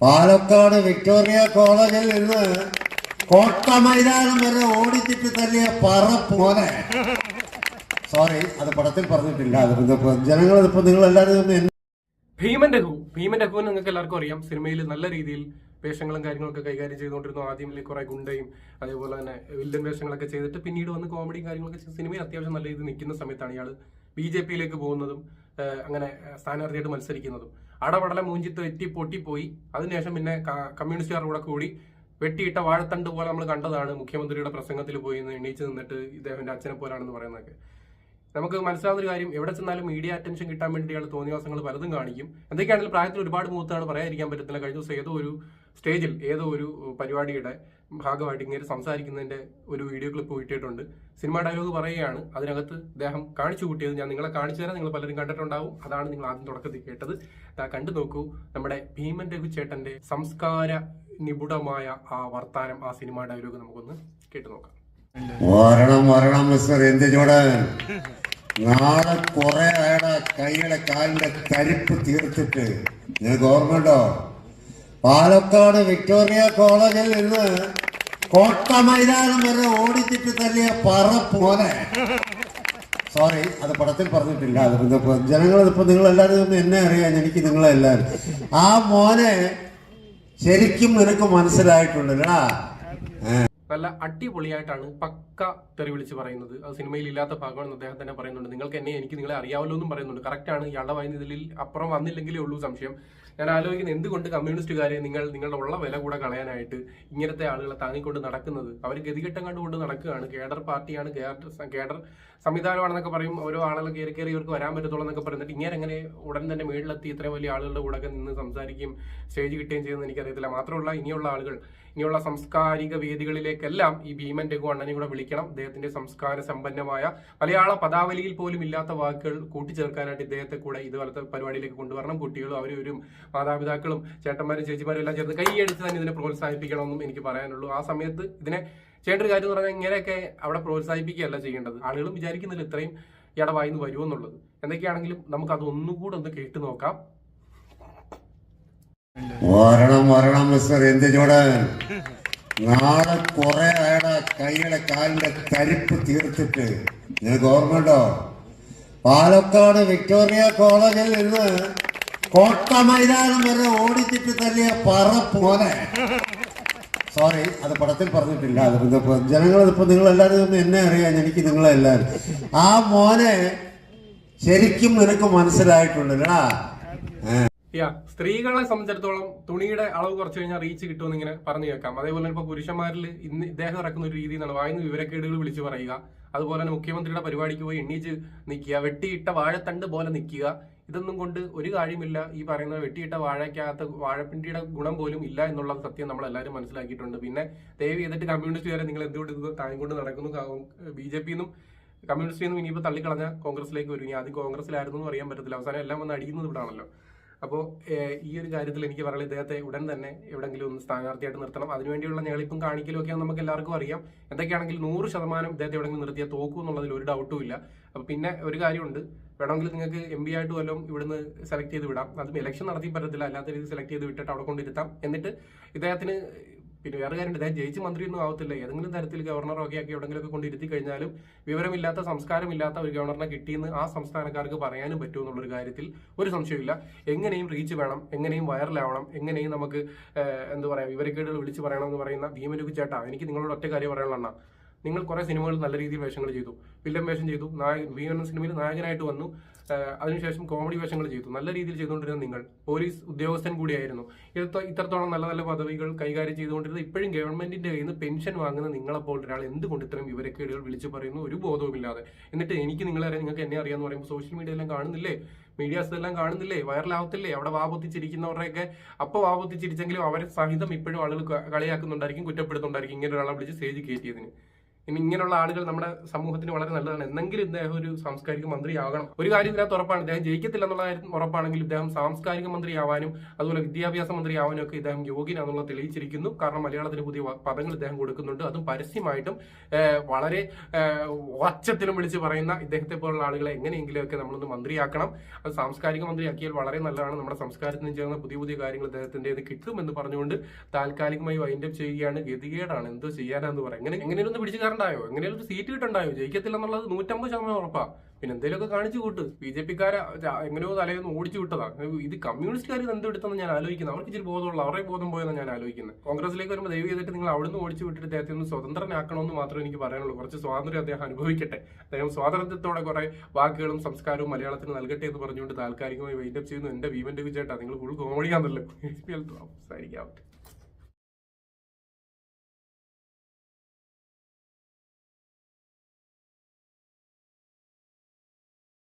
Palakkad Victoria കോളേജിൽ നിന്ന് കോട്ട മൈതാനം വരെ ഓടിച്ചിട്ട് തല്ലിയ പറ പോലെ സോറി അത് പടത്തിൽ പറഞ്ഞിട്ടില്ല. ജനങ്ങൾ ഇപ്പൊ നിങ്ങൾ എല്ലാവരും ഭീമൻ രഘു ഭീമൻ രഘു നിങ്ങൾക്ക് എല്ലാവർക്കും അറിയാം. സിനിമയിൽ നല്ല രീതിയിൽ വേഷങ്ങളും കാര്യങ്ങളൊക്കെ കൈകാര്യം ചെയ്തുകൊണ്ടിരുന്നു. ആദ്യം കുറെ ഗുണ്ടയും അതേപോലെ തന്നെ വില്ലൻ വേഷങ്ങളൊക്കെ ചെയ്തിട്ട് പിന്നീട് വന്ന് കോമഡിയും കാര്യങ്ങളൊക്കെ സിനിമയിൽ അത്യാവശ്യം നല്ല രീതിയിൽ നിൽക്കുന്ന സമയത്താണ് ഇയാൾ ബി ജെ പിയിലേക്ക് പോകുന്നതും അങ്ങനെ സ്ഥാനാർത്ഥിയായിട്ട് മത്സരിക്കുന്നതും. അടപടല മൂഞ്ചിത്ത് എത്തി പൊട്ടിപ്പോയി. അതിനുശേഷം പിന്നെ കമ്മ്യൂണിസ്റ്റുകാർ കൂടെ കൂടി വെട്ടിയിട്ട വാഴത്തണ്ട് പോലെ നമ്മൾ കണ്ടതാണ്. മുഖ്യമന്ത്രിയുടെ പ്രസംഗത്തിൽ പോയി എണീച്ച് നിന്നിട്ട് ഇദ്ദേഹത്തിന്റെ അച്ഛനെ പോലാണെന്ന് പറയുന്നതൊക്കെ. നമുക്ക് മനസ്സിലാവുന്ന ഒരു കാര്യം എവിടെ ചെന്നാലും മീഡിയ അറ്റൻഷൻ കിട്ടാൻ വേണ്ടി അയാൾ തോന്നിവാസങ്ങൾ പലതും കാണിക്കും. എന്തൊക്കെയാണെങ്കിലും പ്രായത്തിൽ ഒരുപാട് മൂത്താണ് പറയാതിരിക്കാൻ പറ്റത്തില്ല. കഴിഞ്ഞ ദിവസം ഏതോ ഒരു സ്റ്റേജിൽ ഏതോ ഒരു പരിപാടിയുടെ ഭാഗമായിട്ട് ഇങ്ങനെ സംസാരിക്കുന്നതിന്റെ ഒരു വീഡിയോ ക്ലിപ്പ് കിട്ടിയിട്ടുണ്ട്. സിനിമ ഡയലോഗ് പറയുകയാണ്. അതിനകത്ത് അദ്ദേഹം കാണിച്ചു കൂട്ടിയത് ഞാൻ നിങ്ങളെ കാണിച്ചു തരാം. നിങ്ങൾ പലരും കണ്ടിട്ടുണ്ടാവും. അതാണ് നിങ്ങൾ ആദ്യം തുടക്കത്തിൽ കേട്ടത്. കണ്ടു നോക്കൂ നമ്മുടെ ഭീമൻ രഘു ചേട്ടന്റെ സംസ്കാര നിപുണമായ ആ വർത്താനം ആ സിനിമ ഡയലോഗ് നമുക്കൊന്ന് കേട്ടു നോക്കാം. മരണം മരണം മിസ്റ്റർ എന്ത് ചൂടൻ നാളെ കുറെ അയാളുടെ കൈയുടെ കാലിന്റെ തരിപ്പ് തീർത്തിട്ട്. നിങ്ങൾക്ക് ഓർമ്മയുണ്ടോ? പാലക്കാട് വിക്ടോറിയ കോളേജിൽ നിന്ന് കോട്ട മൈതാനം വരെ ഓടിച്ചിട്ട് തല്ലിയ പറ പോലെ സോറി അത് പടത്തിൽ പറഞ്ഞിട്ടില്ല. അതിപ്പോ ജനങ്ങൾ ഇപ്പൊ നിങ്ങൾ എല്ലാവരും എന്നെ അറിയാൻ എനിക്ക് നിങ്ങളെ എല്ലാവരും ആ മോനെ ശരിക്കും നിനക്ക് മനസ്സിലായിട്ടുണ്ടല്ലടാ. നല്ല അടിപൊളിയായിട്ടാണ് പക്ക തെറി വിളിച്ച് പറയുന്നത്. അത് സിനിമയിൽ ഇല്ലാത്ത ഭാഗമാണെന്ന് അദ്ദേഹം തന്നെ പറയുന്നുണ്ട്. നിങ്ങൾക്ക് എന്നെ എനിക്ക് നിങ്ങളെ അറിയാമല്ലോ എന്നും പറയുന്നുണ്ട്. കറക്റ്റാണ് ഇയാളുടെ വായന അപ്പുറം വന്നില്ലെങ്കിലേ ഉള്ളൂ സംശയം. ഞാൻ ആലോചിക്കുന്നത് എന്തുകൊണ്ട് കമ്മ്യൂണിസ്റ്റുകാരെ നിങ്ങൾ നിങ്ങളുടെ ഉള്ള വില കൂടെ കളയാനായിട്ട് ഇങ്ങനത്തെ ആളുകളെ താങ്ങിക്കൊണ്ട് നടക്കുന്നത്? അവർ ഗതികെട്ടം കണ്ടുകൊണ്ട് നടക്കുകയാണ്. കേഡർ പാർട്ടിയാണ് കേഡർ സംവിധാനമാണെന്നൊക്കെ പറയും. ഓരോ ആളുകൾ കയറി കയറി ഇവർക്ക് വരാൻ പറ്റത്തുള്ളൂ എന്നൊക്കെ പറയുന്നിട്ട് ഇങ്ങനെ എങ്ങനെ ഉടൻ തന്നെ മേളിലെത്തി ഇത്രയും വലിയ ആളുകളുടെ കൂടെ നിന്ന് സംസാരിക്കുകയും സ്റ്റേജ് കിട്ടുകയും ചെയ്യുന്നത് എനിക്കറിയത്തില്ല. മാത്രമല്ല ഇനിയുള്ള ആളുകൾ ഇനിയുള്ള സാംസ്കാരിക വേദികളിലേക്കെല്ലാം ഈ ഭീമൻ രഘു അണ്ണനെ കൂടെ വിളിക്കണം. അദ്ദേഹത്തിന്റെ സംസ്കാര സമ്പന്നമായ മലയാള പദാവലിയിൽ പോലും ഇല്ലാത്ത വാക്കുകൾ കൂട്ടിച്ചേർക്കാനായിട്ട് ഇദ്ദേഹത്തെ കൂടെ ഇതുപോലത്തെ പരിപാടിയിലേക്ക് കൊണ്ടുവരണം. കുട്ടികളും അവരും മാതാപിതാക്കളും ചേട്ടന്മാരും ചേച്ചിമാരും എല്ലാം ചേർന്ന് കൈയടിച്ച് തന്നെ ഇതിനെ പ്രോത്സാഹിപ്പിക്കണമെന്നും എനിക്ക് പറയാനുള്ളൂ. ആ സമയത്ത് ഇതിനെ ചെയ്യേണ്ട ഒരു കാര്യം എന്ന് പറഞ്ഞാൽ ഇങ്ങനെയൊക്കെ അവിടെ പ്രോത്സാഹിപ്പിക്കുകയല്ല ചെയ്യേണ്ടത്. ആളുകളും വിചാരിക്കുന്നില്ല ഇത്രയും ഇയാടെ വരുമോ എന്നുള്ളത്. എന്തൊക്കെയാണെങ്കിലും നമുക്ക് അത് ഒന്നുകൂടെ ഒന്ന് കേട്ടു നോക്കാം. വരണം വരണം മിസ്റ്റർ ചൂടൻ നാളെ കുറെ അയാളുടെ കൈയുടെ കാലിന്റെ തരിപ്പ് തീർത്തിട്ട്. നിനക്ക് ഓർമ്മയുണ്ടോ? പാലക്കാട് വിക്ടോറിയ കോളേജിൽ നിന്ന് കോട്ട മൈതാനം വരെ ഓടിച്ചിട്ട് തല്ലിയ പറ പോലെ സോറി അത് പടത്തിൽ പറഞ്ഞിട്ടില്ല. അതിപ്പോ ജനങ്ങൾ ഇപ്പൊ നിങ്ങൾ എല്ലാവരും എന്നെ അറിയാൻ എനിക്ക് നിങ്ങളെ എല്ലാവരും ആ മോനെ ശരിക്കും നിനക്ക് മനസ്സിലായിട്ടുണ്ടല്ലടാ യാ സ്ത്രീകളെ സംബന്ധിച്ചിടത്തോളം തുണിയുടെ അളവ് കുറച്ച് കഴിഞ്ഞാൽ റീച്ച് കിട്ടുമെന്ന് ഇങ്ങനെ പറഞ്ഞു കേൾക്കാം. അതേപോലെ തന്നെ ഇപ്പൊ പുരുഷന്മാരിൽ ഇന്ന് ഇദ്ദേഹം ഇറക്കുന്ന ഒരു രീതി എന്നാണ് വായന വിവരക്കേടുകൾ വിളിച്ചു പറയുക. അതുപോലെ തന്നെ മുഖ്യമന്ത്രിയുടെ പരിപാടിക്ക് പോയി എണ്ണീച്ച് നിൽക്കുക. വെട്ടിയിട്ട വാഴത്തണ്ട് പോലെ നിൽക്കുക. ഇതൊന്നും കൊണ്ട് ഒരു കാര്യമില്ല. ഈ പറയുന്ന വെട്ടിയിട്ട വാഴയ്ക്കകത്ത് വാഴപ്പിണ്ടിയുടെ ഗുണം പോലും ഇല്ല എന്നുള്ള സത്യം നമ്മൾ എല്ലാവരും മനസ്സിലാക്കിയിട്ടുണ്ട്. പിന്നെ ദയവ് ചെയ്തിട്ട് കമ്മ്യൂണിസ്റ്റുകാരെ നിങ്ങൾ എന്തുകൊണ്ട് ഇത് താങ്ങിക്കൊണ്ട് നടക്കുന്നു? ബി ജെ പിന്നും കമ്മ്യൂണിസ്റ്റിൽ നിന്നും ഇനിയിപ്പോൾ തള്ളിക്കളഞ്ഞ കോൺഗ്രസിലേക്ക് വരും. ഇനി ആദ്യം കോൺഗ്രസിലായിരുന്നു എന്ന് അറിയാൻ പറ്റത്തില്ല. അവസാനം എല്ലാം വന്ന് അടിയുന്നത് ഇവിടാണല്ലോ. അപ്പോൾ ഈ ഒരു കാര്യത്തിൽ എനിക്ക് പറയുന്നത് ഇദ്ദേഹത്തെ ഉടൻ തന്നെ എവിടെങ്കിലും ഒന്ന് സ്ഥാനാർത്ഥിയായിട്ട് നിർത്തണം. അതിനുവേണ്ടിയുള്ള ഞങ്ങളിപ്പം കാണിക്കലും ഒക്കെ നമുക്ക് എല്ലാവർക്കും അറിയാം. എന്തൊക്കെയാണെങ്കിൽ നൂറ് ശതമാനം ഇദ്ദേഹത്തെ എവിടെങ്കിലും നിർത്തിയാൽ തോക്കും എന്നുള്ളതിൽ ഒരു ഡൗട്ടും ഇല്ല. അപ്പോൾ പിന്നെ ഒരു കാര്യമുണ്ട്. വേണമെങ്കിൽ നിങ്ങൾക്ക് എം പി ആയിട്ട് വല്ലതും ഇവിടുന്ന് സെലക്ട് ചെയ്ത് വിടാം. അതും ഇലക്ഷൻ നടത്തി പറ്റത്തില്ല. അല്ലാത്ത രീതിയിൽ സെലക്ട് ചെയ്ത് വിട്ടിട്ട് അവിടെ കൊണ്ടിരുത്താം. എന്നിട്ട് ഇദ്ദേഹത്തിന് പിന്നെ വേറെ കാര്യം ഇദ്ദേഹം ജയിച്ച് മന്ത്രിയൊന്നും ആവത്തില്ല. ഏതെങ്കിലും തരത്തിൽ ഗവർണറോ ഒക്കെ ആക്കി എവിടെങ്കിലുമൊക്കെ കൊണ്ടിരുത്തി കഴിഞ്ഞാലും വിവരമില്ലാത്ത സംസ്കാരമില്ലാത്ത ഒരു ഗവർണറിനെ കിട്ടിയെന്ന് ആ സംസ്ഥാനക്കാർക്ക് പറയാനും പറ്റുമോ എന്നുള്ളൊരു കാര്യത്തിൽ ഒരു സംശയമില്ല എങ്ങനെയും റീച്ച് വേണം എങ്ങനെയും വൈറലാവണം എങ്ങനെയും നമുക്ക് എന്താ പറയുക വിവരക്കേടുകൾ വിളിച്ച് പറയണം എന്ന് പറയുന്ന ഭീമരൂപ ചേട്ടാ എനിക്ക് നിങ്ങളോട് ഒറ്റ കാര്യം പറയാനുള്ള നിങ്ങൾ കുറേ സിനിമകൾ നല്ല രീതിയിൽ വേഷങ്ങൾ ചെയ്തു. വില്ലൻ വേഷം ചെയ്തു. നായക ഭീമൻ സിനിമയിൽ നായകനായിട്ട് വന്നു. അതിനുശേഷം കോമഡി വേഷങ്ങൾ ചെയ്തു. നല്ല രീതിയിൽ ചെയ്തുകൊണ്ടിരുന്ന നിങ്ങൾ പോലീസ് ഉദ്യോഗസ്ഥൻ കൂടിയായിരുന്നു. ഇത്ര ഇത്രത്തോളം നല്ല നല്ല പദവികൾ കൈകാര്യം ചെയ്തുകൊണ്ടിരുന്നത് ഇപ്പോഴും ഗവൺമെന്റിന്റെ കയ്യിൽ നിന്ന് പെൻഷൻ വാങ്ങുന്ന നിങ്ങളെപ്പോൾ ഒരാൾ എന്തുകൊണ്ട് ഇത്രയും വിവരക്കേടുകൾ വിളിച്ചു പറയുന്നു? ഒരു ബോധവുമില്ലാതെ. എന്നിട്ട് എനിക്ക് നിങ്ങളെ അറിയാം നിങ്ങൾക്ക് എന്നെ അറിയാന്ന് പറയുമ്പോൾ സോഷ്യൽ മീഡിയ എല്ലാം കാണുന്നില്ലേ? മീഡിയാസ് എല്ലാം കാണുന്നില്ലേ? വൈറലാവത്തില്ലേ അവിടെ വാപൊത്തിച്ചിരിക്കുന്നവരുടെയൊക്കെ അപ്പോൾ വാപൊത്തിച്ചിരിച്ചെങ്കിലും അവരെ സഹിതം ഇപ്പോഴും ആളുകൾ കളിയാക്കുന്നുണ്ടായിരിക്കും കുറ്റപ്പെടുത്തുന്നുണ്ടായിരിക്കും. ഇങ്ങനെ ഒരാളെ വിളിച്ച് സ്റ്റേജ് കയറ്റിയതിന്. ഇനി ഇങ്ങനെയുള്ള ആളുകൾ നമ്മുടെ സമൂഹത്തിന് വളരെ നല്ലതാണ്. എന്നെങ്കിലും ഇദ്ദേഹം ഒരു സാംസ്കാരിക മന്ത്രിയാകണം. ഒരു കാര്യം ഇതിനകത്ത് ഉറപ്പാണ്. ഇദ്ദേഹം ജയിക്കത്തില്ല എന്നുള്ള കാര്യം ഉറപ്പാണെങ്കിൽ ഇദ്ദേഹം സാംസ്കാരിക മന്ത്രിയാവാനും അതുപോലെ വിദ്യാഭ്യാസ മന്ത്രിയാവാനും ഒക്കെ ഇദ്ദേഹം യോഗ്യനാണെന്നുള്ള തെളിയിച്ചിരിക്കുന്നു. കാരണം മലയാളത്തിന് പുതിയ പദങ്ങൾ ഇദ്ദേഹം കൊടുക്കുന്നുണ്ട്. അതും പരസ്യമായിട്ടും വളരെ ഒച്ചത്തിലും വിളിച്ച് പറയുന്ന ഇദ്ദേഹത്തെ പോലുള്ള ആളുകളെ എങ്ങനെയെങ്കിലുമൊക്കെ നമ്മളൊന്ന് മന്ത്രിയാക്കണം. അത് സാംസ്കാരിക മന്ത്രിയാക്കിയാൽ വളരെ നല്ലതാണ്. നമ്മുടെ സംസ്കാരത്തിന് ചേർന്ന പുതിയ പുതിയ കാര്യങ്ങൾ ഇദ്ദേഹത്തിന്റെ ഇത് കിട്ടുമെന്ന് പറഞ്ഞുകൊണ്ട് താൽക്കാലികമായി വൈൻഡപ്പ് ചെയ്യുകയാണ്. ഗതികേടാണ്. എന്തോ ചെയ്യാനാന്ന് പറയാം എങ്ങനെ എങ്ങനെയൊന്ന് പിടിച്ചു കയറണ്ടായോ എങ്ങനെയും ഒരു സീറ്റ് കിട്ടണ്ടായോ ജയിക്കത്തില്ല എന്നുള്ളത് നൂറ്റമ്പത് ശതമാനം ഉറപ്പാ. പിന്നെ എന്തെങ്കിലുമൊക്കെ കാണിച്ചു കൂട്ട്. ബി ജെ പിക്കാരെ എങ്ങനെയോ തലേന്ന് ഓടിച്ചു വിട്ടതാ. ഇത് കമ്മ്യൂണിസ്റ്റുകാർ എന്തെടുത്തെന്ന് ഞാൻ ആലോചിക്കുന്നത് അവർക്ക് ഇച്ചിരി ബോധമുള്ള അവരെ ബോധം പോയെന്ന് ഞാൻ ആലോചിക്കുന്നത്. കോൺഗ്രസിലേക്ക് വരുമ്പോൾ ദയവ് ചെയ്തിട്ട് നിങ്ങൾ അവിടുന്ന് ഓടിച്ചു വിട്ടിട്ട് അദ്ദേഹത്തെ ഒന്ന് സ്വതന്ത്രനാക്കണമെന്ന് മാത്രമേ എനിക്ക് പറയാനുള്ളൂ. കുറച്ച് സ്വാതന്ത്ര്യം അദ്ദേഹം അനുഭവിക്കട്ടെ. അദ്ദേഹം സ്വാതന്ത്ര്യത്തോടെ കുറെ വാക്കുകളും സംസ്കാരവും മലയാളത്തിന് നൽകട്ടെ എന്ന് പറഞ്ഞുകൊണ്ട് താൽക്കാലികമായി വെയിറ്റപ്പ് ചെയ്യുന്നു. എന്റെ ഭീമന്റെ വിജയട്ടാ നിങ്ങൾ ഫുൾ കോമഡിയാണല്ലോ സംസാരിക്കാം